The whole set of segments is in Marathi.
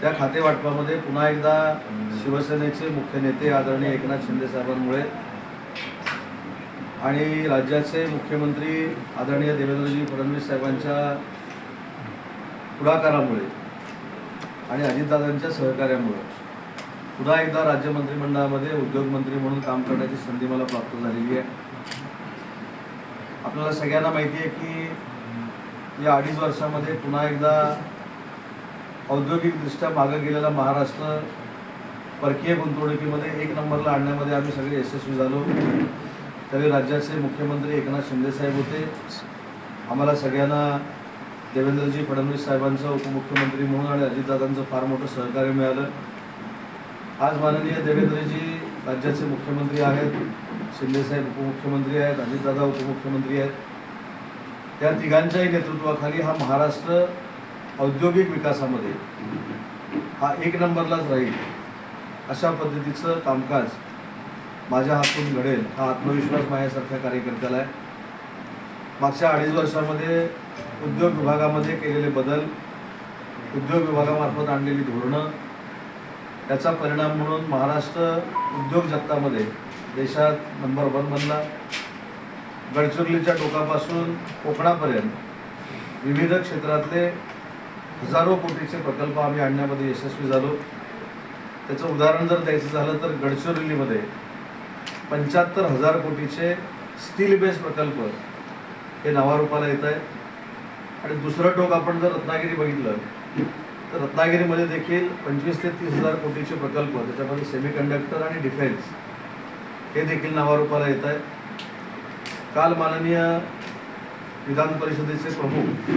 त्या खाते वाटपामध्ये पुन्हा एकदा शिवसेनेचे मुख्य नेते आदरणीय एकनाथ शिंदे साहेबांमुळे आणि राज्याचे मुख्यमंत्री आदरणीय देवेंद्रजी फडणवीस साहेबांच्या पुढाकारामुळे आणि अजितदादांच्या सहकार्यामुळे पुन्हा एकदा राज्य मंत्रिमंडळामध्ये उद्योगमंत्री म्हणून काम करण्याची संधी मला प्राप्त झालेली आहे. आपल्याला सगळ्यांना माहिती आहे की या अडीच वर्षामध्ये पुन्हा एकदा औद्योगिकदृष्ट्या मागं गेलेला महाराष्ट्र परकीय गुंतवणुकीमध्ये एक नंबरला आणण्यामध्ये आम्ही सगळे यशस्वी झालो. तरी राज्याचे मुख्यमंत्री एकनाथ शिंदेसाहेब होते. आम्हाला सगळ्यांना देवेंद्रजी फडणवीस साहेबांचं उपमुख्यमंत्री म्हणून आणि अजितदादांचं फार मोठं सहकार्य मिळालं. आज माननीय देवेंद्रजी राज्याचे मुख्यमंत्री आहेत. शिंदेसाहेब उपमुख्यमंत्री आहेत. अजितदादा उपमुख्यमंत्री आहेत. त्या तिघांच्याही नेतृत्वाखाली हा महाराष्ट्र औद्योगिक विकासामध्ये हा एक नंबरलाच राहील. अशा पद्धतीचं कामकाज माझ्या हातून घडेल हा आत्मविश्वास माझ्यासारख्या कार्यकर्त्याला आहे. मागच्या अडीच वर्षामध्ये उद्योग विभागामध्ये केलेले बदल उद्योग विभागामार्फत आणलेली धोरणं त्याचा परिणाम म्हणून महाराष्ट्र उद्योग जगतामध्ये देशात नंबर वन बनला. गडचिरोलीच्या टोकापासून कोकणापर्यंत विविध क्षेत्रातले हजारो कोटीचे प्रकल्प आम्ही आणण्यामध्ये यशस्वी झालो. त्याचं उदाहरण जर द्यायचं झालं तर गडचिरोलीमध्ये पंच्याहत्तर हजार कोटीचे स्टील बेस प्रकल्प हे नावारूपाला येत आहे आणि दुसरं टोक आपण जर रत्नागिरी बघितलं तर रत्नागिरीमध्ये देखील पंचवीस ते तीस हजार कोटीचे प्रकल्प त्याच्यामध्ये सेमीकंडक्टर आणि डिफेन्स हे देखील नावारूपाला येत आहे काल माननीय विधान परिषदेचे प्रमुख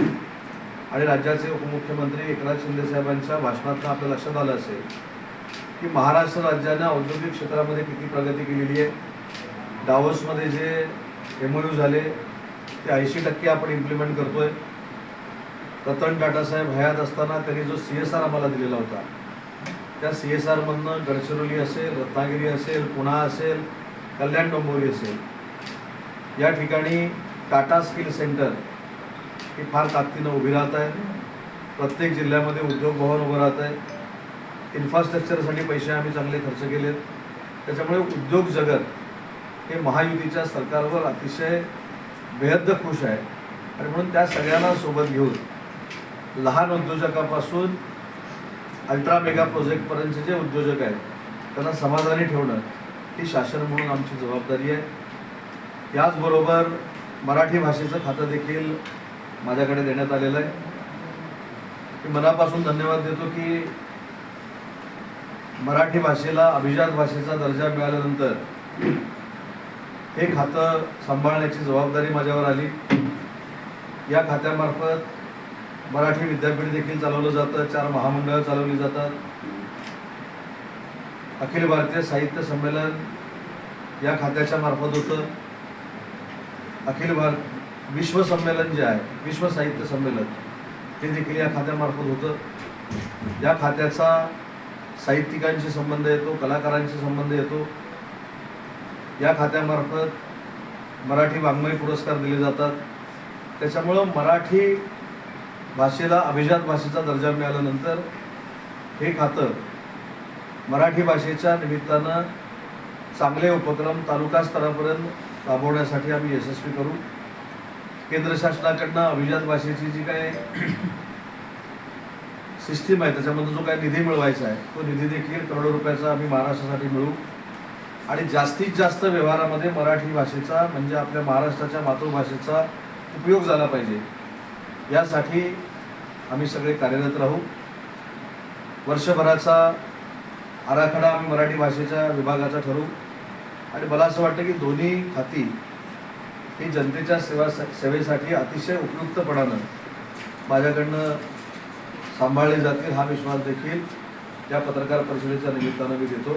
आणि राज्याचे उपमुख्यमंत्री एकनाथ शिंदे साहेबांच्या भाषणातून आपल्या लक्षात आलं असेल की महाराष्ट्र राज्यानं औद्योगिक क्षेत्रामध्ये किती प्रगती केलेली आहे. डावोसमध्ये जे एम यू झाले ते ऐंशी टक्के आपण इम्प्लिमेंट करतोय. रतन टाटासाहेब हयात असताना त्यांनी जो सी एस आर आम्हाला दिलेला होता त्या सी एस आरमधनं गडचिरोली असेल रत्नागिरी असेल पुणा असेल कल्याण डोंबिवली असेल या ठिकाणी टाटा स्किल सेंटर हे फार ताकदीनं उभी राहत आहे. प्रत्येक जिल्ह्यामध्ये उद्योग भवन उभं राहत आहे. इन्फ्रास्ट्रक्चरसाठी पैसे आम्ही चांगले खर्च केलेत. त्याच्यामुळे उद्योग जगत हे महायुतीच्या सरकारवर अतिशय बेहद्द खुश आहे. आणि म्हणून त्या सगळ्यांना सोबत घेऊन लहान उद्योजकापासून अल्ट्रा मेगा प्रोजेक्टपर्यंतचे जे उद्योजक आहेत त्यांना समाधानी ठेवणं ही शासन म्हणून आमची जबाबदारी आहे. याचबरोबर मराठी भाषेचं खातं देखील माझ्याकडे देण्यात आलेलं आहे. मी मनापासून धन्यवाद देतो की मराठी भाषेला अभिजात भाषेचा दर्जा मिळाल्यानंतर हे खातं सांभाळण्याची जबाबदारी माझ्यावर आली. या खात्यामार्फत मराठी विद्यापीठ देखील चालवलं जातं चार महामंडळं चालवली जातात. अखिल भारतीय साहित्य संमेलन या खात्याच्या मार्फत होतं. अखिल भारत विश्व संमेलन जे आहे विश्व साहित्य संमेलन ते देखील या खात्यामार्फत होतं. या खात्याचा साहित्यिकांशी संबंध येतो कलाकारांशी संबंध येतो. या खात्यामार्फत मराठी वाङ्मय पुरस्कार दिले जातात. त्याच्यामुळं मराठी भाषेला अभिजात भाषेचा दर्जा मिळाल्यानंतर हे खातं मराठी भाषेच्या निमित्तानं चांगले उपक्रम तालुका स्तरापर्यंत राबवण्यासाठी आम्ही यशस्वी करू. केंद्र शासनाकडनं अभिजात भाषेची जी काय सिस्टीम आहे त्याच्यामध्ये जो काय निधी मिळवायचा आहे तो निधी देखील करोडो रुपयाचा आम्ही महाराष्ट्रासाठी मिळवू आणि जास्तीत जास्त व्यवहारामध्ये मराठी भाषेचा म्हणजे आपल्या महाराष्ट्राच्या मातृभाषेचा उपयोग झाला पाहिजे. यासाठी आम्ही सगळे कार्यरत राहू. वर्षभराचा आराखडा आम्ही मराठी भाषेच्या विभागाचा ठरवू. आणि मला असं वाटतं की दोन्ही खाती ही जनतेच्या सेवा सेवेसाठी अतिशय उपयुक्तपणानं माझ्याकडनं सांभाळले जातील हा विश्वास देखील या पत्रकार परिषदेच्या निमित्तानं मी देतो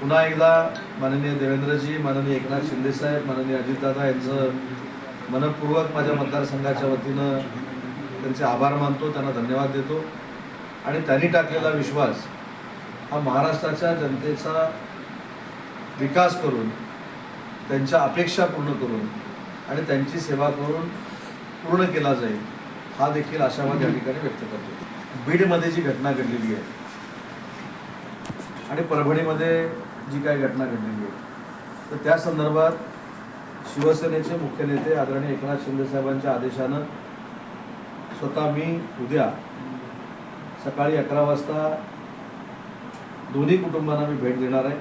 पुन्हा एकदा माननीय देवेंद्रजी माननीय एकनाथ शिंदेसाहेब माननीय अजितदादा यांचं मनपूर्वक माझ्या मतदारसंघाच्या वतीनं त्यांचे आभार मानतो त्यांना धन्यवाद देतो. आणि त्यांनी टाकलेला विश्वास हा महाराष्ट्राच्या जनतेचा विकास करून त्यांच्या अपेक्षा पूर्ण करून आणि त्यांची सेवा करून पूर्ण केला जाईल हा देखील आशावाद या ठिकाणी व्यक्त करतो. बीडमध्ये जी घटना घडलेली आहे आणि परभणीमध्ये जी काही घटना घडलेली आहे तर त्या संदर्भात शिवसेनेचे मुख्य नेते आदरणीय एकनाथ शिंदेसाहेबांच्या आदेशानं स्वतः मी उद्या सकाळी अकरा वाजता दोन्ही कुटुंबांना मी भेट देणार आहे.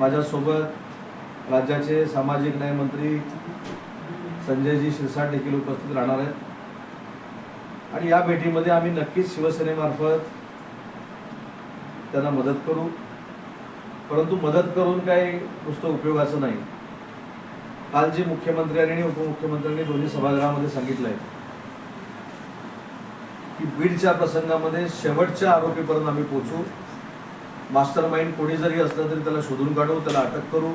माझ्यासोबत राज्याचे सामाजिक न्याय मंत्री संजयजी शिरसाट देखील उपस्थित राहणार आहेत. आणि या भेटीमध्ये आम्ही नक्कीच शिवसेनेमार्फत त्यांना मदत करू. परंतु मदत करून काही नुसतं उपयोगाचं नाही. काल जी मुख्यमंत्र्यांनी आणि उपमुख्यमंत्र्यांनी दोन्ही सभागृहामध्ये सांगितलं आहे की बीडच्या प्रसंगामध्ये शेवटच्या आरोपीपर्यंत आम्ही पोचू मास्टर माइंड कोणी जरी असलं तरी त्याला शोधून काढू त्याला अटक करू.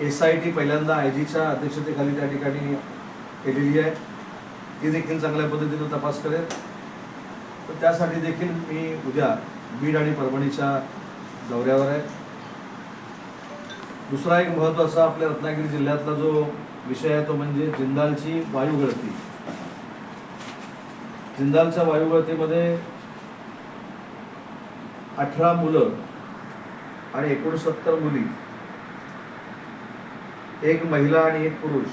एस आय टी पहिल्यांदा आय जीच्या अध्यक्षतेखाली त्या ठिकाणी केलेली आहे. ती देखील चांगल्या पद्धतीनं तपास करेल. तर त्यासाठी देखील मी उद्या बीड आणि परभणीच्या दौऱ्यावर आहे. दुसरा एक महत्त्वाचा आपल्या रत्नागिरी जिल्ह्यातला जो विषय आहे तो म्हणजे जिंदालची वायुगळती जिंदालच्या वायुगळतीमध्ये अठरा मुलं आणि एकोणसत्तर मुली. एक महिला आणि एक पुरुष.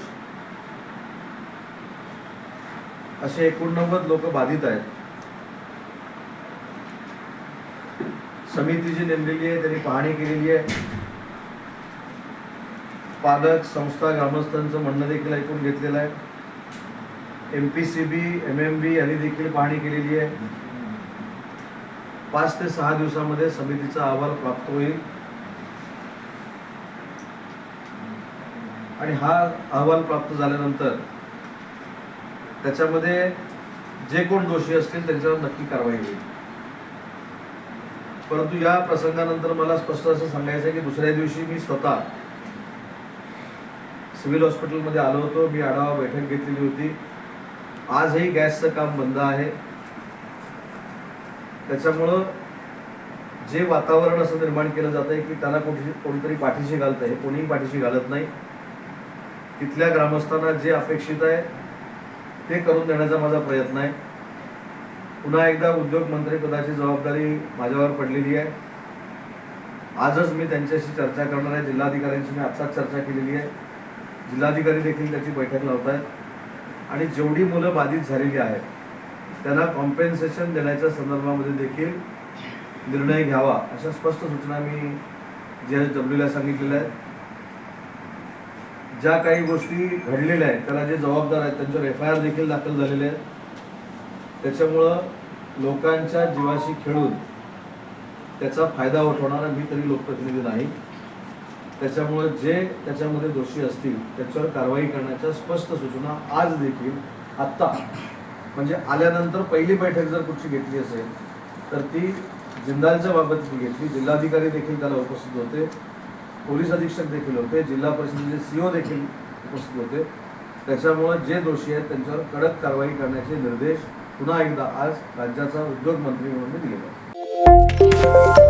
असे एकोणनव्वद लोक बाधित आहेत. समिती जी नेमलेली आहे त्यांनी पाहणी केलेली आहे. पालक संस्था ग्रामस्थांचं म्हणणं देखील ऐकून घेतलेलं आहे. M P C B M M B यांनी देखील पाहणी केलेली आहे. पाच ते सहा दिवसामध्ये समितीचा अहवाल प्राप्त होईल. आणि हा अहवाल प्राप्त झाल्यानंतर त्याच्यामध्ये जे कोण दोषी असतील त्यांच्यावर नक्की कारवाई होईल. परंतु या प्रसंगानंतर मला स्पष्ट असं सांगायचं आहे की दुसऱ्या दिवशी मी स्वतः सिव्हिल हॉस्पिटलमध्ये आलो होतो. मी आढावा बैठक घेतलेली होती. आजही गॅसचं काम बंद आहे. त्याच्यामुळं जे वातावरण असं निर्माण केलं जात आहे की त्याला कुठे कोणीतरी पाठीशी घालत आहे कोणीही पाठीशी घालत नाही. तिथल्या ग्रामस्थांना जे अपेक्षित आहे ते करून देण्याचा माझा प्रयत्न आहे. पुन्हा एकदा उद्योग मंत्रिपदाची जबाबदारी माझ्यावर पडलेली आहे. आजच मी त्यांच्याशी चर्चा करणार आहे. जिल्हाधिकाऱ्यांशी मी आत्ताच चर्चा केलेली आहे. जिल्हाधिकारी देखील त्याची बैठक लावत आहेत आणि जेवढी मुलं बाधित झालेली आहेत त्यांना कॉम्पेन्सेशन देण्याच्या संदर्भामध्ये देखील निर्णय घ्यावा अशा स्पष्ट सूचना मी जे एस डब्ल्यूला सांगितलेल्या आहेत. ज्या काही गोष्टी घडलेल्या आहेत त्याला जे जबाबदार आहेत त्यांच्यावर एफ आय आर देखील दाखल झालेले आहेत. त्याच्यामुळं लोकांच्या जीवाशी खेळून त्याचा फायदा उठवणारा मी तरी लोकप्रतिनिधी नाही. त्याच्यामुळं जे त्याच्यामध्ये दोषी असतील त्याच्यावर कारवाई करण्याच्या स्पष्ट सूचना आज देखील आत्ता म्हणजे आल्यानंतर पहिली बैठक जर कुठची घेतली असेल तर ती जिंदालच्या बाबतीत घेतली. जिल्हाधिकारी देखील त्याला उपस्थित होते. पोलीस अधीक्षक देखील होते. जिल्हा परिषदेचे सीओ देखील उपस्थित होते. त्याच्यामुळं जे दोषी आहेत त्यांच्यावर कडक कारवाई करण्याचे निर्देश पुन्हा एकदा आज राज्याचा उद्योग मंत्री म्हणून मी दिलेले